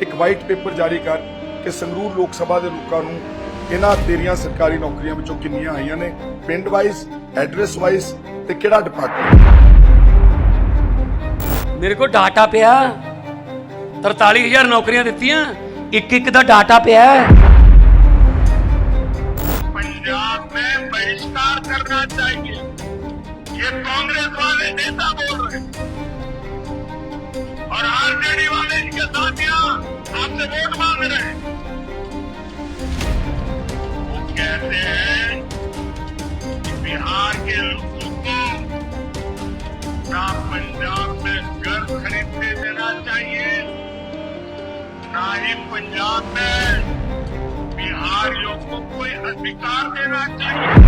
ਇੱਕ white paper ਜਾਰੀ ਕਰ ਕਿ ਸੰਗਰੂਰ ਲੋਕ ਸਭਾ ਦੇ ਲੋਕਾਂ ਨੂੰ ਇਹਨਾਂ ਤੇਰੀਆਂ ਸਰਕਾਰੀ ਨੌਕਰੀਆਂ ਵਿੱਚੋਂ ਕਿੰਨੀਆਂ ਆਈਆਂ ਨੇ ਪਿੰਡ ਵਾਈਜ਼ ਐਡਰੈਸ ਵਾਈਜ਼ ਤੇ ਕਿਹੜਾ ਡਿਪਾਰਟਮੈਂਟ ਮੇਰੇ ਕੋਲ ਡਾਟਾ ਪਿਆ 43000 ਨੌਕਰੀਆਂ ਦਿੱਤੀਆਂ ਇੱਕ ਇੱਕ ਦਾ ਡਾਟਾ ਪਿਆ ਹੈ। पंजाब में बहिष्कार करना चाहिए ये कांग्रेस वाले वोट मांग रहे हैं वो कहते हैं कि बिहार के लोगों को ना पंजाब में घर खरीदने देना चाहिए ना ही पंजाब में बिहारियों को कोई अधिकार देना चाहिए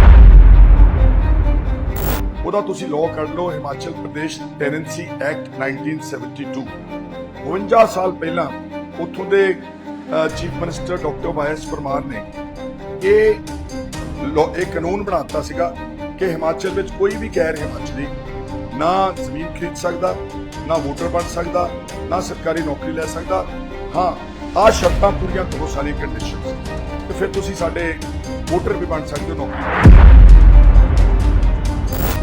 ਉਹਦਾ ਤੁਸੀਂ ਲਾਅ ਕੱਢ ਲਓ ਹਿਮਾਚਲ ਪ੍ਰਦੇਸ਼ ਟੈਨੈਂਸੀ ਐਕਟ 1972 52 ਸਾਲ ਪਹਿਲਾਂ ਉੱਥੋਂ ਦੇ chief minister doctor YS Parmar ਨੇ ਇਹ law- ਇਹ ਕਾਨੂੰਨ ਬਣਾਤਾ ਸੀਗਾ ਕਿ ਹਿਮਾਚਲ ਵਿੱਚ ਕੋਈ ਵੀ ਗੈਰ ਹਿਮਾਚਲੀ ਨਾ ਜ਼ਮੀਨ ਖਰੀਦ ਸਕਦਾ, ਨਾ ਵੋਟਰ ਬਣ ਸਕਦਾ, ਨਾ ਸਰਕਾਰੀ ਨੌਕਰੀ ਲੈ ਸਕਦਾ। ਹਾਂ, ਆਹ ਸ਼ਰਤਾਂ ਪੂਰੀਆਂ ਕਰੋ ਸਾਰੀਆਂ ਕੰਡੀਸ਼ਨਸ ਤੇ ਫਿਰ ਤੁਸੀਂ ਸਾਡੇ ਵੋਟਰ ਵੀ ਬਣ ਸਕਦੇ ਹੋ, ਨੌਕਰੀ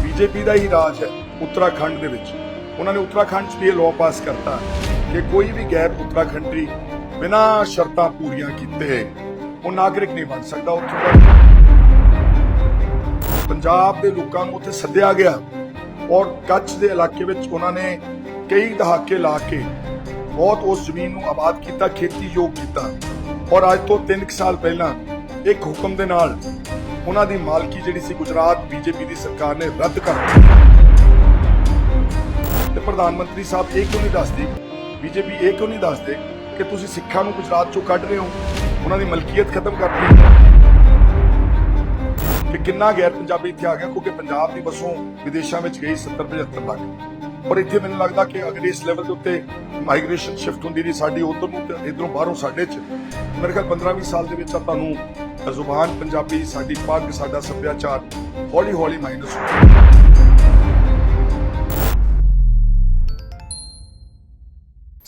ਬੀਜੇਪੀ ਦਾ ਹੀ ਰਾਜ ਹੈ ਉੱਤਰਾਖੰਡ ਦੇ ਵਿੱਚ। ਉਹਨਾਂ ਨੇ ਉੱਤਰਾਖੰਡ 'ਚ ਵੀ ਇਹ ਲਾਅ ਪਾਸ ਕਰਤਾ। ਕਿ ਕੋਈ ਵੀ ਗੈਰ ਉੱਤਰਾਖੰਡੀ ਬਿਨਾਂ ਸ਼ਰਤਾਂ ਪੂਰੀਆਂ ਕੀਤੇ ਉਹ ਨਾਗਰਿਕ ਨਹੀਂ ਬਣ ਸਕਦਾ ਉੱਥੋਂ ਦਾ ਪੰਜਾਬ ਦੇ ਲੋਕਾਂ ਨੂੰ ਉੱਥੇ ਸੱਦਿਆ ਗਿਆ ਔਰ ਕੱਚ ਦੇ ਇਲਾਕੇ ਵਿੱਚ ਉਹਨਾਂ ਨੇ ਕਈ ਦਹਾਕੇ ਲਾ ਕੇ ਬਹੁਤ ਉਸ ਜ਼ਮੀਨ ਨੂੰ ਆਬਾਦ ਕੀਤਾ, ਖੇਤੀਯੋਗ ਕੀਤਾ ਔਰ ਅੱਜ ਤੋਂ 3 ਸਾਲ ਪਹਿਲਾਂ ਇੱਕ ਹੁਕਮ ਦੇ ਨਾਲ ਉਹਨਾਂ ਦੀ ਮਾਲਕੀ ਜਿਹੜੀ ਸੀ ਗੁਜਰਾਤ ਬੀਜੇਪੀ ਦੀ ਸਰਕਾਰ ਨੇ ਰੱਦ ਕਰ ਦਿੱਤੀ। ਤੇ ਪ੍ਰਧਾਨ ਮੰਤਰੀ ਸਾਹਿਬ ਇਹ ਕਿਉਂ ਨਹੀਂ ਦੱਸਦੀ? ਬੀਜੇਪੀ ਇਹ ਕਿਉਂ ਨਹੀਂ ਦੱਸਦੇ ਕਿ ਤੁਸੀਂ ਸਿੱਖਾਂ ਨੂੰ ਗੁਜਰਾਤ ਚੋਂ ਕੱਢ ਰਹੇ ਹੋ? ਉਹਨਾਂ ਦੀ ਮਲਕੀਅਤ ਖਤਮ ਕਰਤੀ ਕਿ ਕਿੰਨਾ ਗੈਰ ਪੰਜਾਬੀ ਇੱਥੇ ਆ ਗਿਆ, ਕਿਉਂਕਿ ਪੰਜਾਬ ਦੀ ਵਸੋਂ ਵਿਦੇਸ਼ਾਂ ਵਿੱਚ ਗਈ 70 75 ਲੱਖ ਔਰ ਇੱਥੇ ਮੈਨੂੰ ਲੱਗਦਾ ਕਿ ਅਗਰ ਇਸ ਲੈਵਲ ਦੇ ਉੱਤੇ ਮਾਈਗ੍ਰੇਸ਼ਨ ਸ਼ਿਫਟ ਹੁੰਦੀ ਰਹੀ ਸਾਡੀ ਉਧਰ ਨੂੰ ਤੇ ਇਧਰੋਂ ਬਾਹਰੋਂ ਸਾਡੇ ਚ, ਮੇਰੇ ਖਿਆਲ 15 20 ਸਾਲ ਦੇ ਵਿੱਚ ਤਾਂ ਤੁਹਾਨੂੰ ਜ਼ੁਬਾਨ ਪੰਜਾਬੀ, ਸਾਡੀ ਪੱਗ ਸਾਡਾ ਸੱਭਿਆਚਾਰ ਹੌਲੀ ਹੌਲੀ ਮਾਈਨਸ ਹੋ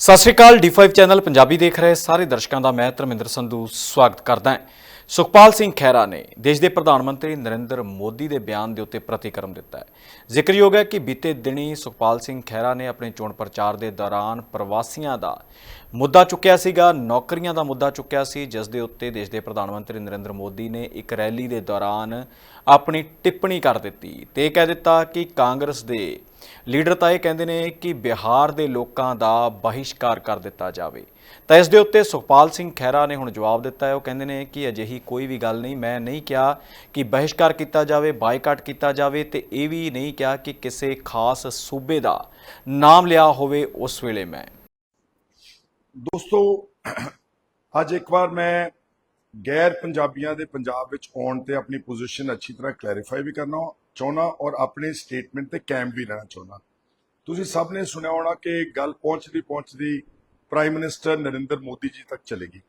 ਸਤਿ ਸ਼੍ਰੀ ਅਕਾਲ D5 ਚੈਨਲ ਪੰਜਾਬੀ ਦੇਖ ਰਹੇ ਸਾਰੇ ਦਰਸ਼ਕਾਂ ਦਾ ਮੈਂ ਧਰਮਿੰਦਰ ਸੰਧੂ ਸਵਾਗਤ ਕਰਦਾ ਹਾਂ। ਸੁਖਪਾਲ ਸਿੰਘ ਖਹਿਰਾ ਨੇ ਦੇਸ਼ ਦੇ ਪ੍ਰਧਾਨ ਮੰਤਰੀ ਨਰਿੰਦਰ ਮੋਦੀ ਦੇ ਬਿਆਨ ਦੇ ਉੱਤੇ ਪ੍ਰਤੀਕਰਮ ਦਿੱਤਾ ਹੈ। ਜ਼ਿਕਰਯੋਗ ਹੈ ਕਿ ਬੀਤੇ ਦਿਨੀ ਸੁਖਪਾਲ ਸਿੰਘ ਖਹਿਰਾ ਨੇ ਆਪਣੇ ਚੋਣ ਪ੍ਰਚਾਰ ਦੇ ਦੌਰਾਨ ਪ੍ਰਵਾਸੀਆਂ ਦਾ ਮੁੱਦਾ ਚੁੱਕਿਆ ਸੀਗਾ, ਨੌਕਰੀਆਂ ਦਾ ਮੁੱਦਾ ਚੁੱਕਿਆ ਸੀ, ਜਿਸ ਦੇ ਉੱਤੇ ਦੇਸ਼ ਦੇ ਪ੍ਰਧਾਨ ਮੰਤਰੀ ਨਰਿੰਦਰ ਮੋਦੀ ਨੇ ਇੱਕ ਰੈਲੀ ਦੇ ਦੌਰਾਨ ਆਪਣੀ ਟਿੱਪਣੀ ਕਰ ਦਿੱਤੀ ਤੇ ਇਹ ਕਹਿ ਦਿੱਤਾ ਕਿ ਕਾਂਗਰਸ ਦੇ ਲੀਡਰ ਤਾਂ ਇਹ ਕਹਿੰਦੇ ਨੇ ਕਿ ਬਿਹਾਰ ਦੇ ਲੋਕਾਂ ਦਾ ਬਹਿਸ਼ਕਾਰ ਕਰ ਦਿੱਤਾ ਜਾਵੇ। ਤਾਂ ਇਸ ਦੇ ਉੱਤੇ ਸੁਖਪਾਲ ਸਿੰਘ ਖਹਿਰਾ ਨੇ ਹੁਣ ਜਵਾਬ ਦਿੱਤਾ ਹੈ। ਉਹ ਕਹਿੰਦੇ ਨੇ ਕਿ ਅਜਿਹੀ ਕੋਈ ਵੀ ਗੱਲ ਨਹੀਂ। ਮੈਂ ਨਹੀਂ ਕਿਹਾ ਕਿ ਬਹਿਸ਼ਕਾਰ ਕੀਤਾ ਜਾਵੇ, ਬਾਈਕਾਟ ਕੀਤਾ ਜਾਵੇ ਤੇ ਇਹ ਵੀ ਨਹੀਂ ਕਿਹਾ ਕਿ ਕਿਸੇ ਖਾਸ ਸੂਬੇ ਦਾ ਨਾਮ ਲਿਆ ਹੋਵੇ ਉਸ ਵੇਲੇ ਮੈਂ। ਦੋਸਤੋ, ਅੱਜ ਇੱਕ ਵਾਰ ਮੈਂ ਗੈਰ ਪੰਜਾਬੀਆਂ ਦੇ ਪੰਜਾਬ ਵਿੱਚ ਆਉਣ ਤੇ ਆਪਣੀ ਪੋਜੀਸ਼ਨ ਅੱਛੀ ਤਰ੍ਹਾਂ ਕਲੈਰੀਫਾਈ ਵੀ ਕਰਨਾ ਚਾਹੁੰਦਾ ਔਰ ਆਪਣੇ ਸਟੇਟਮੈਂਟ ਤੇ ਕਾਇਮ ਵੀ ਰਹਿਣਾ ਚਾਹੁੰਦਾ ਤੁਸੀਂ ਸਭ ਨੇ ਸੁਣਿਆ ਹੋਣਾ ਕਿ ਗੱਲ ਪਹੁੰਚਦੀ ਪਹੁੰਚਦੀ ਪ੍ਰਾਈਮ ਮਿਨਿਸਟਰ ਨਰਿੰਦਰ ਮੋਦੀ ਜੀ ਤੱਕ ਚਲੇਗੀ।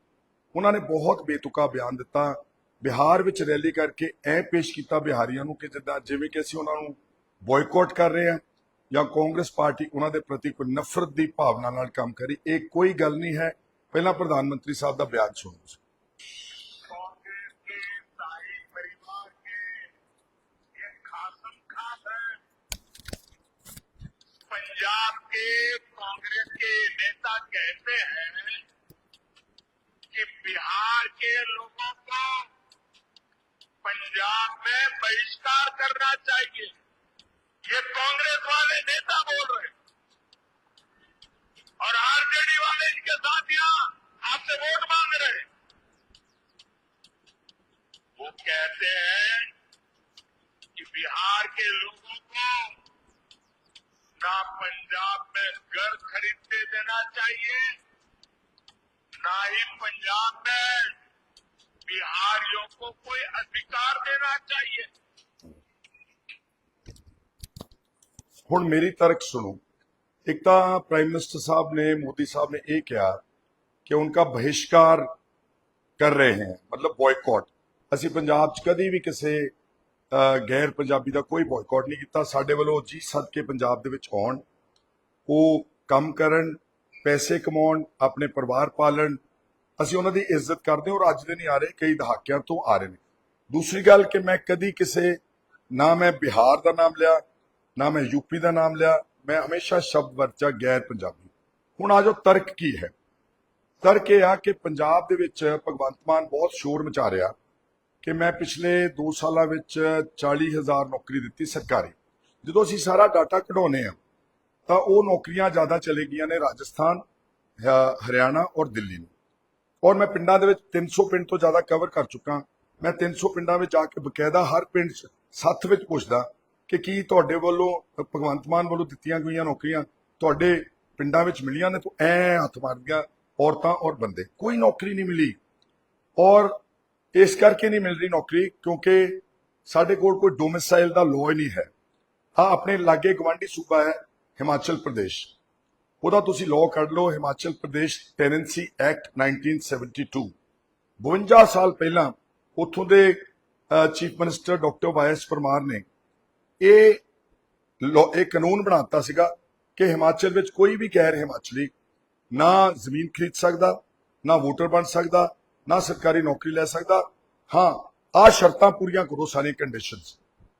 ਉਹਨਾਂ ਨੇ ਬਹੁਤ ਬੇਤੁਕਾ ਬਿਆਨ ਦਿੱਤਾ। ਬਿਹਾਰ ਵਿੱਚ ਰੈਲੀ ਕਰਕੇ ਐ ਪੇਸ਼ ਕੀਤਾ ਬਿਹਾਰੀਆਂ ਨੂੰ ਕਿ ਜਿੱਦਾਂ ਜਿਵੇਂ ਕਿ ਅਸੀਂ ਉਹਨਾਂ ਨੂੰ ਬਾਇਕਾਟ ਕਰ ਰਹੇ ਹਾਂ ਜਾਂ ਕਾਂਗਰਸ ਪਾਰਟੀ ਉਹਨਾਂ ਦੇ ਪ੍ਰਤੀ ਕੋਈ ਨਫ਼ਰਤ ਦੀ ਭਾਵਨਾ ਨਾਲ ਕੰਮ ਕਰੀ, ਇਹ ਕੋਈ ਗੱਲ ਨਹੀਂ ਹੈ। ਪਹਿਲਾਂ ਪ੍ਰਧਾਨ ਮੰਤਰੀ ਸਾਹਿਬ ਦਾ ਬਿਆਨ ਸੁਣੋ पंजाब के कांग्रेस के नेता कहते हैं कि बिहार के लोगों को पंजाब में बहिष्कार करना चाहिए। ये कांग्रेस वाले नेता बोल रहे हैं। और आरजेडी वाले इनके साथियाँ आपसे वोट मांग रहे हैं। वो कहते हैं कि बिहार के लोगों को ना पंजाब में घर खरीदने देना चाहिए ना ही पंजाब में बिहारियों को कोई अधिकार देना चाहिए ਹੁਣ ਮੇਰੀ ਤਰਕ ਸੁਣੋ ਇੱਕ ਤਾਂ ਪ੍ਰਾਈਮ ਮਿਨਿਸਟਰ ਸਾਹਿਬ ਨੇ ਮੋਦੀ ਸਾਹਿਬ ਨੇ ਇਹ ਕਿਹਾ ਕਿ ਉਨਕਾ ਬਹਿਸ਼ਕਾਰ ਕਰ ਰਹੇ ਹਨ ਮਤਲਬ ਬਾਇਕਾਟ ਅਸੀਂ ਪੰਜਾਬ 'ਚ ਕਦੀ ਵੀ ਕਿਸੇ ਅਹ, ਗੈਰ ਪੰਜਾਬੀ ਦਾ ਕੋਈ ਬਾਇਕਾਟ ਨਹੀਂ ਕੀਤਾ। ਸਾਡੇ ਵੱਲੋਂ ਜੀ ਸਦਕੇ ਪੰਜਾਬ ਦੇ ਵਿੱਚ ਆਉਣ, ਉਹ ਕੰਮ ਕਰਨ, ਪੈਸੇ ਕਮਾਉਣ, ਆਪਣੇ ਪਰਿਵਾਰ ਪਾਲਣ, ਅਸੀਂ ਉਹਨਾਂ ਦੀ ਇੱਜ਼ਤ ਕਰਦੇ ਹਾਂ ਔਰ ਅੱਜ ਦੇ ਨਹੀਂ ਆ ਰਹੇ, ਕਈ ਦਹਾਕਿਆਂ ਤੋਂ ਆ ਰਹੇ ਨੇ। ਦੂਸਰੀ ਗੱਲ ਕਿ ਮੈਂ ਕਦੀ ਕਿਸੇ, ਨਾ ਮੈਂ ਬਿਹਾਰ ਦਾ ਨਾਮ ਲਿਆ, ਨਾ ਮੈਂ ਯੂਪੀ ਦਾ ਨਾਮ ਲਿਆ, ਮੈਂ ਹਮੇਸ਼ਾ ਸ਼ਬਦ ਵਰਚਾ ਗੈਰ ਪੰਜਾਬੀ। ਹੁਣ ਆ ਜੋ ਤਰਕ ਕੀ ਹੈ? ਤਰਕ ਇਹ ਆ ਕਿ ਪੰਜਾਬ ਦੇ ਵਿੱਚ ਭਗਵੰਤ ਮਾਨ ਬਹੁਤ ਸ਼ੋਰ ਮਚਾ ਰਿਹਾ। ਕਿ ਮੈਂ ਪਿਛਲੇ 2 ਸਾਲਾਂ ਵਿੱਚ 40000 ਨੌਕਰੀ ਦਿੱਤੀ ਸਰਕਾਰੀ। ਜਦੋਂ ਅਸੀਂ ਸਾਰਾ ਡਾਟਾ ਕਢਾਉਨੇ ਆ ਤਾਂ ਉਹ ਨੌਕਰੀਆਂ ਜ਼ਿਆਦਾ ਚਲੇ ਗਈਆਂ ਨੇ ਰਾਜਸਥਾਨ ਹਰਿਆਣਾ ਔਰ ਦਿੱਲੀ ਨੂੰ। ਔਰ ਮੈਂ ਪਿੰਡਾਂ ਦੇ ਵਿੱਚ 300 ਪਿੰਡ ਤੋਂ ਜ਼ਿਆਦਾ ਕਵਰ ਕਰ ਚੁੱਕਾ। ਮੈਂ 300 ਪਿੰਡਾਂ ਵਿੱਚ ਜਾ ਕੇ ਬਕਾਇਦਾ ਹਰ ਪਿੰਡ 'ਚ ਸੱਥ ਵਿੱਚ ਪੁੱਛਦਾ ਕਿ ਕੀ ਤੁਹਾਡੇ ਵੱਲੋਂ, ਭਗਵੰਤ ਮਾਨ ਵੱਲੋਂ ਦਿੱਤੀਆਂ ਗਈਆਂ ਨੌਕਰੀਆਂ ਤੁਹਾਡੇ ਪਿੰਡਾਂ ਵਿੱਚ ਮਿਲੀਆਂ ਨੇ? ਤਾਂ ਐ ਹੱਥ ਮਾਰਦੀਆਂ ਔਰਤਾਂ ਔਰ ਬੰਦੇ। ਕੋਈ ਨੌਕਰੀ ਨਹੀਂ ਮਿਲੀ। ਔਰ ਇਸ ਕਰਕੇ ਨਹੀਂ ਮਿਲ ਰਹੀ ਨੌਕਰੀ, ਕਿਉਂਕਿ ਸਾਡੇ ਕੋਲ ਕੋਈ ਡੋਮਿਸਾਈਲ ਦਾ ਲਾਅ ਹੀ ਨਹੀਂ ਹੈ। ਹਾਂ, ਆਪਣੇ ਲਾਗੇ ਗਵਾਂਢੀ ਸੂਬਾ ਹੈ ਹਿਮਾਚਲ ਪ੍ਰਦੇਸ਼। ਉਹਦਾ ਤੁਸੀਂ ਲਾਅ ਕੱਢ ਲਓ, ਹਿਮਾਚਲ ਪ੍ਰਦੇਸ਼ ਟੈਨੈਂਸੀ ਐਕਟ 1972 52 ਸਾਲ ਪਹਿਲਾਂ ਉੱਥੋਂ ਦੇ chief minister doctor YS Parmar ਨੇ ਇਹ ਲੋ- ਇਹ ਕਾਨੂੰਨ ਬਣਾਤਾ ਸੀਗਾ ਕਿ ਹਿਮਾਚਲ ਵਿੱਚ ਕੋਈ ਵੀ ਗੈਰ ਹਿਮਾਚਲੀ ਨਾ ਜ਼ਮੀਨ ਖਰੀਦ ਸਕਦਾ, ਨਾ ਵੋਟਰ ਬਣ ਸਕਦਾ ਨਾ ਸਰਕਾਰੀ ਨੌਕਰੀ ਲੈ ਸਕਦਾ। ਹਾਂ ਆ ਸ਼ਰਤਾਂ ਪੂਰੀਆਂ ਕਰੋ ਸਾਰੇ ਕੰਡੀਸ਼ਨਸ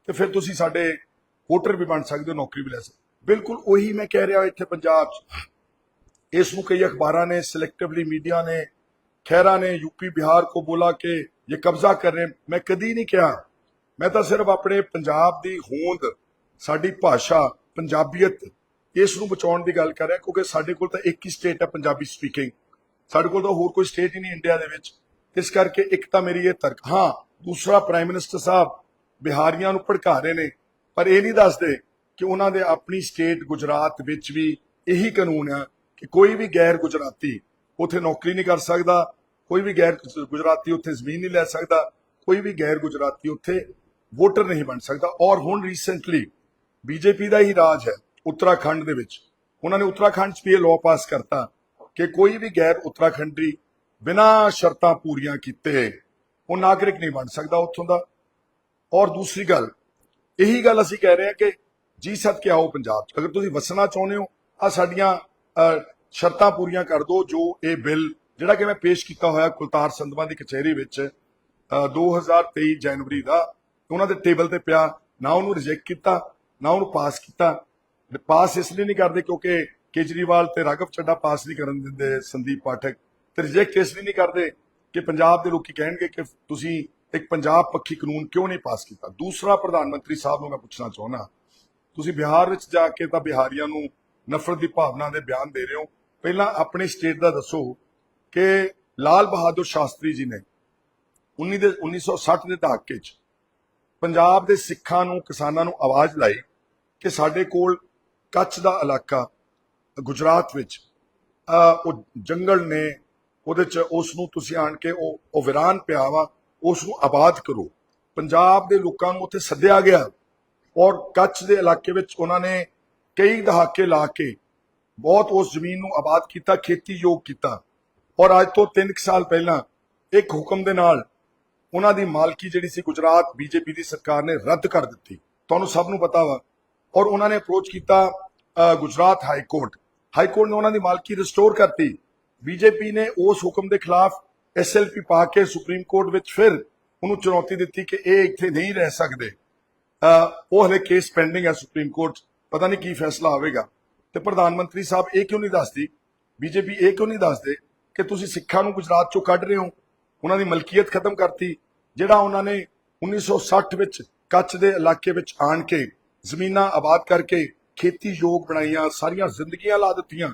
ਤੇ ਫਿਰ ਤੁਸੀਂ ਸਾਡੇ ਵੋਟਰ ਵੀ ਬਣ ਸਕਦੇ ਹੋ, ਨੌਕਰੀ ਵੀ ਲੈ ਸਕਦੇ ਬਿਲਕੁਲ ਉਹੀ ਮੈਂ ਕਹਿ ਰਿਹਾ ਇੱਥੇ ਪੰਜਾਬ 'ਚ। ਇਸ ਨੂੰ ਕਈ ਅਖਬਾਰਾਂ ਨੇ ਸਿਲੈਕਟਿਵਲੀ ਮੀਡੀਆ ਨੇ ਖੈਰਾ ਨੇ ਯੂਪੀ ਬਿਹਾਰ ਕੋ ਬੋਲਾ ਕੇ ਇਹ ਕਬਜ਼ਾ ਕਰ ਰਹੇ। ਮੈਂ ਕਦੀ ਨਹੀਂ ਕਿਹਾ। ਮੈਂ ਤਾਂ ਸਿਰਫ ਆਪਣੇ ਪੰਜਾਬ ਦੀ ਹੋਂਦ, ਸਾਡੀ ਭਾਸ਼ਾ, ਪੰਜਾਬੀਅਤ, ਇਸ ਨੂੰ ਬਚਾਉਣ ਦੀ ਗੱਲ ਕਰ ਰਿਹਾ, ਕਿਉਂਕਿ ਸਾਡੇ ਕੋਲ ਤਾਂ ਇੱਕ ਹੀ ਸਟੇਟ ਹੈ, ਪੰਜਾਬੀ ਸਪੀਕਿੰਗ ਸਾਡੇ ਕੋਲ ਤਾਂ ਹੋਰ ਕੋਈ ਸਟੇਟ ਹੀ ਨਹੀਂ ਇੰਡੀਆ ਦੇ ਵਿੱਚ। ਇਸ ਕਰਕੇ ਇੱਕ ਤਾਂ ਮੇਰੀ ਇਹ ਤਰਕ ਹਾਂ, ਦੂਸਰਾ ਪ੍ਰਾਈਮ ਮਿਨਿਸਟਰ ਸਾਹਿਬ ਬਿਹਾਰੀਆਂ ਨੂੰ ਭੜਕਾ ਰਹੇ ਨੇ, ਪਰ ਇਹ ਨਹੀਂ ਦੱਸਦੇ ਕਿ ਉਹਨਾਂ ਦੇ ਆਪਣੀ ਸਟੇਟ ਗੁਜਰਾਤ ਵਿੱਚ ਵੀ ਇਹੀ ਕਾਨੂੰਨ ਆ ਕਿ ਕੋਈ ਵੀ ਗੈਰ ਗੁਜਰਾਤੀ ਉੱਥੇ ਨੌਕਰੀ ਨਹੀਂ ਕਰ ਸਕਦਾ, ਕੋਈ ਵੀ ਗੈਰ ਗੁਜਰਾਤੀ ਉੱਥੇ ਜ਼ਮੀਨ ਨਹੀਂ ਲੈ ਸਕਦਾ, ਕੋਈ ਵੀ ਗੈਰ ਗੁਜਰਾਤੀ ਉੱਥੇ ਵੋਟਰ ਨਹੀਂ ਬਣ ਸਕਦਾ। ਔਰ ਹੁਣ ਰੀਸੈਂਟਲੀ ਬੀਜੇਪੀ ਦਾ ਹੀ ਰਾਜ ਹੈ, ਉੱਤਰਾਖੰਡ ਦੇ ਵਿੱਚ। ਉਹਨਾਂ ਨੇ ਉੱਤਰਾਖੰਡ 'ਚ ਵੀ ਇਹ ਲਾਅ ਪਾਸ ਕਰਤਾ। ਕਿ ਕੋਈ ਵੀ ਗੈਰ ਉੱਤਰਾਖੰਡੀ ਬਿਨਾਂ ਸ਼ਰਤਾਂ ਪੂਰੀਆਂ ਕੀਤੇ ਉਹ ਨਾਗਰਿਕ ਨਹੀਂ ਬਣ ਸਕਦਾ ਉੱਥੋਂ ਦਾ। ਔਰ ਦੂਸਰੀ ਗੱਲ ਇਹੀ ਗੱਲ ਅਸੀਂ ਕਹਿ ਰਹੇ ਹਾਂ ਕਿ ਜੀ ਸਦ ਕੇ ਆਓ ਪੰਜਾਬ 'ਚ। ਅਗਰ ਤੁਸੀਂ ਵਸਣਾ ਚਾਹੁੰਦੇ ਹੋ ਆ ਸਾਡੀਆਂ ਸ਼ਰਤਾਂ ਪੂਰੀਆਂ ਕਰ ਦਿਓ ਜੋ ਇਹ ਬਿੱਲ ਜਿਹੜਾ ਕਿ ਮੈਂ ਪੇਸ਼ ਕੀਤਾ ਹੋਇਆ ਕੁਲਤਾਰ ਸੰਧਵਾ ਦੀ ਕਚਹਿਰੀ ਵਿੱਚ ਅਹ, 2023 ਜਨਵਰੀ ਦਾ ਉਹਨਾਂ ਦੇ ਟੇਬਲ ਤੇ ਪਿਆ ਨਾ ਉਹਨੂੰ ਰਿਜੈਕਟ ਕੀਤਾ ਨਾ ਉਹਨੂੰ ਪਾਸ ਕੀਤਾ। ਪਾਸ ਇਸ ਲਈ ਨਹੀਂ ਕਰਦੇ ਕਿਉਂਕਿ ਕੇਜਰੀਵਾਲ ਤੇ ਰਾਘਵ ਚੱਡਾ ਪਾਸ ਨਹੀਂ ਕਰਨ ਦਿੰਦੇ ਸੰਦੀਪ ਪਾਠਕ। ਤੇ ਰਿਜੈਕਟ ਇਸ ਲਈ ਨਹੀਂ ਕਰਦੇ ਕਿ ਪੰਜਾਬ ਦੇ ਲੋਕੀ ਕਹਿਣਗੇ ਕਿ ਤੁਸੀਂ ਇੱਕ ਪੰਜਾਬ ਪੱਖੀ ਕਾਨੂੰਨ ਕਿਉਂ ਨਹੀਂ ਪਾਸ ਕੀਤਾ? ਦੂਸਰਾ ਪ੍ਰਧਾਨ ਮੰਤਰੀ ਸਾਹਿਬ ਨੂੰ ਮੈਂ ਪੁੱਛਣਾ ਚਾਹੁੰਦਾ, ਤੁਸੀਂ ਬਿਹਾਰ ਵਿੱਚ ਜਾ ਕੇ ਤਾਂ ਬਿਹਾਰੀਆਂ ਨੂੰ ਨਫ਼ਰਤ ਦੀ ਭਾਵਨਾ ਦੇ ਬਿਆਨ ਦੇ ਰਹੇ ਹੋ। ਪਹਿਲਾਂ ਆਪਣੀ ਸਟੇਟ ਦਾ ਦੱਸੋ ਕਿ ਲਾਲ ਬਹਾਦਰ ਸ਼ਾਸਤਰੀ ਜੀ ਨੇ 19 ਦੇ 1960 ਦੇ ਦਹਾਕੇ 'ਚ ਪੰਜਾਬ ਦੇ ਸਿੱਖਾਂ ਨੂੰ, ਕਿਸਾਨਾਂ ਨੂੰ ਆਵਾਜ਼ ਲਾਈ ਕਿ ਸਾਡੇ ਕੋਲ ਕੱਛ ਦਾ ਇਲਾਕਾ ਗੁਜਰਾਤ ਵਿੱਚ ਉਹ ਜੰਗਲ ਨੇ, ਉਹਦੇ 'ਚ ਉਸ ਨੂੰ ਤੁਸੀਂ ਆਣ ਕੇ ਉਹ ਉਹ ਵਿਰਾਨ ਪਿਆ ਵਾ ਉਸ ਨੂੰ ਆਬਾਦ ਕਰੋ। ਪੰਜਾਬ ਦੇ ਲੋਕਾਂ ਨੂੰ ਉੱਥੇ ਸੱਦਿਆ ਗਿਆ ਔਰ ਕੱਚ ਦੇ ਇਲਾਕੇ ਵਿੱਚ ਉਹਨਾਂ ਨੇ ਕਈ ਦਹਾਕੇ ਲਾ ਕੇ ਬਹੁਤ ਉਸ ਜ਼ਮੀਨ ਨੂੰ ਆਬਾਦ ਕੀਤਾ ਖੇਤੀ ਯੋਗ ਕੀਤਾ। ਔਰ ਅੱਜ ਤੋਂ 3 ਸਾਲ ਪਹਿਲਾਂ ਇੱਕ ਹੁਕਮ ਦੇ ਨਾਲ ਉਹਨਾਂ ਦੀ ਮਾਲਕੀ ਜਿਹੜੀ ਸੀ ਗੁਜਰਾਤ ਬੀਜੇਪੀ ਦੀ ਸਰਕਾਰ ਨੇ ਰੱਦ ਕਰ ਦਿੱਤੀ। ਤੁਹਾਨੂੰ ਸਭ ਨੂੰ ਪਤਾ ਵਾ। ਔਰ ਉਹਨਾਂ ਨੇ ਅਪਰੋਚ ਕੀਤਾ Gujarat high court. High court ਨੇ ਉਹਨਾਂ ਦੀ ਮਾਲਕੀ ਰਿਸਟੋਰ ਕਰਤੀ। ਬੀਜੇਪੀ ਨੇ ਉਸ ਹੁਕਮ ਦੇ ਖਿਲਾਫ ਐਸਐਲਪੀ ਪਾ ਕੇ ਸੁਪਰੀਮ ਕੋਰਟ ਵਿੱਚ ਫਿਰ ਉਹਨੂੰ ਚੁਣੌਤੀ ਦਿੱਤੀ ਕਿ ਇਹ ਇੱਥੇ ਨਹੀਂ ਰਹਿ ਸਕਦੇ। ਉਹ ਹਲੇ ਕੇਸ ਪੈਂਡਿੰਗ ਹੈ ਸੁਪਰੀਮ ਕੋਰਟ 'ਚ। ਪਤਾ ਨਹੀਂ ਕੀ ਫੈਸਲਾ ਆਵੇਗਾ। ਤੇ ਪ੍ਰਧਾਨ ਮੰਤਰੀ ਸਾਹਿਬ ਇਹ ਕਿਉਂ ਨਹੀਂ ਦੱਸਦੀ? ਬੀਜੇਪੀ ਇਹ ਕਿਉਂ ਨਹੀਂ ਦੱਸਦੇ ਕਿ ਤੁਸੀਂ ਸਿੱਖਾਂ ਨੂੰ ਗੁਜਰਾਤ ਚੋਂ ਕੱਢ ਰਹੇ ਹੋ? ਉਹਨਾਂ ਦੀ ਮਲਕੀਅਤ ਖਤਮ ਕਰਤੀ, ਜਿਹੜਾ ਉਹਨਾਂ ਨੇ 1960 ਵਿੱਚ ਕੱਛ ਦੇ ਇਲਾਕੇ ਵਿੱਚ ਆਣ ਕੇ ਜ਼ਮੀਨਾਂ ਆਬਾਦ ਕਰਕੇ ਖੇਤੀ ਯੋਗ ਬਣਾਈਆਂ, ਸਾਰੀਆਂ ਜ਼ਿੰਦਗੀਆਂ ਲਾ ਦਿੱਤੀਆਂ।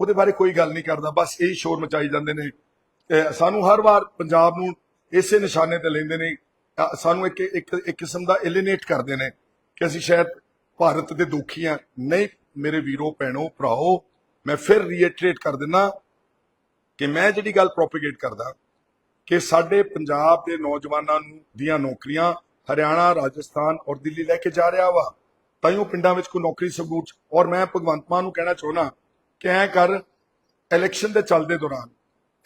ਉਹਦੇ ਬਾਰੇ ਕੋਈ ਗੱਲ ਨਹੀਂ ਕਰਦਾ, ਬਸ ਇਹੀ ਸ਼ੋਰ ਮਚਾਈ ਜਾਂਦੇ ਨੇ। ਸਾਨੂੰ ਹਰ ਵਾਰ ਪੰਜਾਬ ਨੂੰ ਇਸੇ ਨਿਸ਼ਾਨੇ ਤੇ ਲੈਂਦੇ ਨੇ। ਸਾਨੂੰ ਇੱਕ ਇੱਕ ਇੱਕ ਕਿਸਮ ਦਾ ਐਲੀਨੇਟ ਕਰਦੇ ਨੇ ਕਿ ਅਸੀਂ ਸ਼ਾਇਦ ਭਾਰਤ ਦੇ ਦੁਖੀ ਆ ਨਹੀਂ, ਮੇਰੇ ਵੀਰੋ, ਭੈਣੋ, ਭਰਾਓ, ਮੈਂ ਫਿਰ ਰੀਇਟਰੇਟ ਕਰ ਦਿੰਦਾ ਕਿ ਮੈਂ ਜਿਹੜੀ ਗੱਲ ਪ੍ਰੋਪਗੇਟ ਕਰਦਾ ਕਿ ਸਾਡੇ ਪੰਜਾਬ ਦੇ ਨੌਜਵਾਨਾਂ ਨੂੰ ਦੀਆਂ ਨੌਕਰੀਆਂ ਹਰਿਆਣਾ, ਰਾਜਸਥਾਨ ਔਰ ਦਿੱਲੀ ਲੈ ਕੇ ਜਾ ਰਿਹਾ ਵਾ। ਤਾਂ ਹੀ ਉਹ ਪਿੰਡਾਂ ਵਿੱਚ ਕੋਈ ਨੌਕਰੀ ਸਬੂਤ ਔਰ ਮੈਂ ਭਗਵੰਤ ਮਾਨ ਨੂੰ ਕਹਿਣਾ ਚਾਹੁੰਦਾ ਕਿ ਐ ਕਰ ਇਲੈਕਸ਼ਨ ਦੇ ਚੱਲਦੇ ਦੌਰਾਨ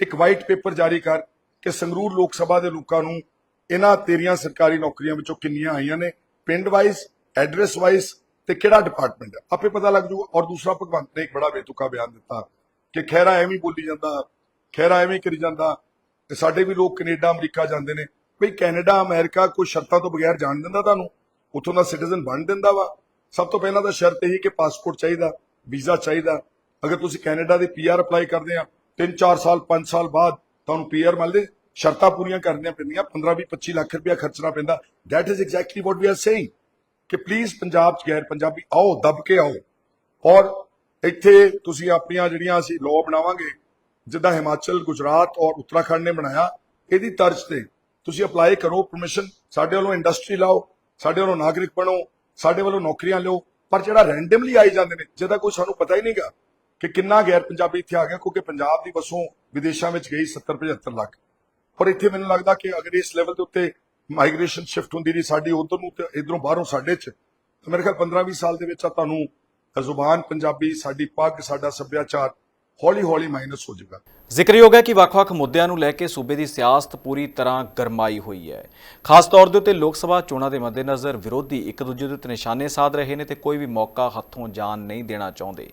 ਇੱਕ ਵਾਈਟ ਪੇਪਰ ਜਾਰੀ ਕਰ ਕਿ ਸੰਗਰੂਰ ਲੋਕ ਸਭਾ ਦੇ ਲੋਕਾਂ ਨੂੰ ਇਹਨਾਂ ਤੇਰੀਆਂ ਸਰਕਾਰੀ ਨੌਕਰੀਆਂ ਵਿੱਚੋਂ ਕਿੰਨੀਆਂ ਆਈਆਂ ਨੇ, ਪਿੰਡ ਵਾਈਜ਼ ਐਡਰੈਸ ਵਾਈਜ਼ ਤੇ ਕਿਹੜਾ ਡਿਪਾਰਟਮੈਂਟ ਹੈ? ਆਪੇ ਪਤਾ ਲੱਗ ਜੂਗਾ ਔਰ ਦੂਸਰਾ, ਭਗਵੰਤ ਨੇ ਇੱਕ ਬੜਾ ਬੇਤੁਕਾ ਬਿਆਨ ਦਿੱਤਾ ਕਿ ਖਹਿਰਾ ਐਵੇਂ ਬੋਲੀ ਜਾਂਦਾ, ਖਹਿਰਾ ਐਵੇਂ ਕਰੀ ਜਾਂਦਾ, ਤੇ ਸਾਡੇ ਵੀ ਲੋਕ ਕੈਨੇਡਾ, ਅਮਰੀਕਾ ਜਾਂਦੇ ਨੇ। ਭਈ ਕੈਨੇਡਾ, ਅਮਰੀਕਾ ਕੋਈ ਸ਼ਰਤਾਂ ਤੋਂ ਬਗੈਰ ਜਾਣ ਦਿੰਦਾ ਤੁਹਾਨੂੰ। ਉੱਥੋਂ ਦਾ ਸਿਟੀਜ਼ਨ ਬਣ ਦਿੰਦਾ ਵਾ। ਸਭ ਤੋਂ ਪਹਿਲਾਂ ਤਾਂ ਸ਼ਰਤ ਇਹੀ ਕਿ ਪਾਸਪੋਰਟ ਚਾਹੀਦਾ, ਵੀਜ਼ਾ ਚਾਹੀਦਾ। ਅਗਰ ਤੁਸੀਂ ਕੈਨੇਡਾ ਦੇ ਪੀਆਰ ਅਪਲਾਈ ਕਰਦੇ ਆ 3-4 ਸਾਲ 5 ਸਾਲ ਬਾਅਦ ਤੁਹਾਨੂੰ ਪੀਆਰ ਮਿਲਦੇ, ਸ਼ਰਤਾਂ ਪੂਰੀਆਂ ਕਰਨੀਆਂ ਪੈਂਦੀਆਂ 15-20 25 ਲੱਖ ਰੁਪਇਆ ਖਰਚਣਾ ਪੈਂਦਾ। That is exactly what we are saying ਕਿ ਪਲੀਜ਼ ਪੰਜਾਬ ਚ ਗੈਰ ਪੰਜਾਬੀ ਆਓ, ਦਬ ਕੇ ਆਓ। ਔਰ ਇੱਥੇ ਤੁਸੀਂ ਆਪਣੀਆਂ ਜਿਹੜੀਆਂ ਅਸੀਂ ਲਾਅ ਬਣਾਵਾਂਗੇ, ਜਿੱਦਾਂ ਹਿਮਾਚਲ, ਗੁਜਰਾਤ ਔਰ ਉੱਤਰਾਖੰਡ ਨੇ ਬਣਾਇਆ, ਇਹਦੀ ਤਰਜ਼ ਤੇ ਤੁਸੀਂ ਅਪਲਾਈ ਕਰੋ ਪਰਮਿਸ਼ਨ ਸਾਡੇ ਵੱਲੋਂ ਇੰਡਸਟਰੀ ਲਾਓ, ਸਾਡੇ ਵੱਲੋਂ ਨਾਗਰਿਕ ਬਣੋ ਸਾਡੇ ਵੱਲੋਂ ਨੌਕਰੀਆਂ ਲਿਓ, ਪਰ ਜਿਹੜਾ ਰੈਂਡਮਲੀ ਆਈ ਜਾਂਦੇ ਨੇ, ਜਿਹਦਾ ਕੋਈ ਸਾਨੂੰ ਪਤਾ ਹੀ ਨਹੀਂਗਾ ਕਿ ਕਿੰਨਾ ਗੈਰ ਪੰਜਾਬੀ ਇੱਥੇ ਆ ਗਿਆ, ਕਿਉਂਕਿ ਪੰਜਾਬ ਦੀ ਵਸੋਂ ਵਿਦੇਸ਼ਾਂ ਵਿੱਚ ਗਈ 70 75 ਲੱਖ। ਪਰ ਇੱਥੇ ਮੈਨੂੰ ਲੱਗਦਾ ਕਿ ਅਗਰ ਇਸ ਲੈਵਲ ਦੇ ਉੱਤੇ ਮਾਈਗ੍ਰੇਸ਼ਨ ਸ਼ਿਫਟ ਹੁੰਦੀ ਰਹੀ, ਸਾਡੀ ਉਧਰ ਨੂੰ ਤੇ ਇਧਰੋਂ ਬਾਹਰੋਂ ਸਾਡੇ ਚ। ਤਾਂ ਮੇਰੇ ਖਿਆਲ 15 20 ਸਾਲ ਦੇ ਵਿੱਚ ਆ ਤੁਹਾਨੂੰ ਜ਼ੁਬਾਨ ਪੰਜਾਬੀ, ਸਾਡੀ ਪੱਗ, ਸਾਡਾ ਸੱਭਿਆਚਾਰ ਹੌਲੀ ਹੌਲੀ ਮਾਈਨਸ ਹੋ ਜਾਊਗਾ ਜ਼ਿਕਰਯੋਗ ਹੈ ਕਿ ਵੱਖ-ਵੱਖ ਮੁੱਦਿਆਂ ਨੂੰ ਲੈ ਕੇ ਸੂਬੇ ਦੀ ਸਿਆਸਤ ਪੂਰੀ ਤਰ੍ਹਾਂ ਗਰਮਾਈ ਹੋਈ ਹੈ। ਖਾਸ ਤੌਰ ਦੇ ਉੱਤੇ ਲੋਕ ਸਭਾ ਚੋਣਾਂ ਦੇ ਮੱਦੇਨਜ਼ਰ ਵਿਰੋਧੀ ਇੱਕ ਦੂਜੇ ਦੇ ਉੱਤੇ ਨਿਸ਼ਾਨੇ ਸਾਧ ਰਹੇ ਨੇ ਤੇ ਕੋਈ ਵੀ ਮੌਕਾ ਹੱਥੋਂ ਜਾਣ ਨਹੀਂ ਦੇਣਾ ਚਾਹੁੰਦੇ।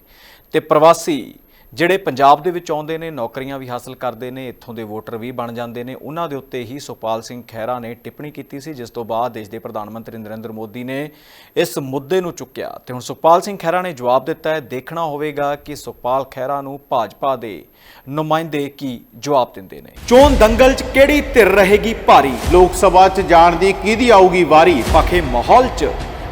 ਤੇ ਪ੍ਰਵਾਸੀ ਜਿਹੜੇ ਪੰਜਾਬ ਦੇ ਵਿੱਚ ਆਉਂਦੇ ਨੇ, ਨੌਕਰੀਆਂ ਵੀ ਹਾਸਲ ਕਰਦੇ ਨੇ, ਇੱਥੋਂ ਦੇ ਵੋਟਰ ਵੀ ਬਣ ਜਾਂਦੇ ਨੇ, ਉਹਨਾਂ ਦੇ ਉੱਤੇ ਹੀ ਸੁਖਪਾਲ ਸਿੰਘ ਖਹਿਰਾ ਨੇ ਟਿੱਪਣੀ ਕੀਤੀ ਸੀ, ਜਿਸ ਤੋਂ ਬਾਅਦ ਦੇਸ਼ ਦੇ ਪ੍ਰਧਾਨ ਮੰਤਰੀ ਨਰਿੰਦਰ ਮੋਦੀ ਨੇ ਇਸ ਮੁੱਦੇ ਨੂੰ ਚੁੱਕਿਆ। ਤੇ ਹੁਣ ਸੁਖਪਾਲ ਸਿੰਘ ਖਹਿਰਾ ਨੇ ਜਵਾਬ ਦਿੱਤਾ ਹੈ, ਦੇਖਣਾ ਹੋਵੇਗਾ ਕਿ ਸੁਖਪਾਲ ਖਹਿਰਾ ਨੂੰ ਭਾਜਪਾ ਦੇ ਨੁਮਾਇੰਦੇ ਕੀ ਜਵਾਬ ਦਿੰਦੇ ਨੇ। ਚੋਣ ਦੰਗਲ 'ਚ ਕਿਹੜੀ ਧਿਰ ਰਹੇਗੀ ਭਾਰੀ? ਲੋਕ ਸਭਾ 'ਚ ਜਾਣ ਦੀ ਕਿਹਦੀ ਆਊਗੀ ਵਾਰੀ? ਪਖੇ ਮਾਹੌਲ 'ਚ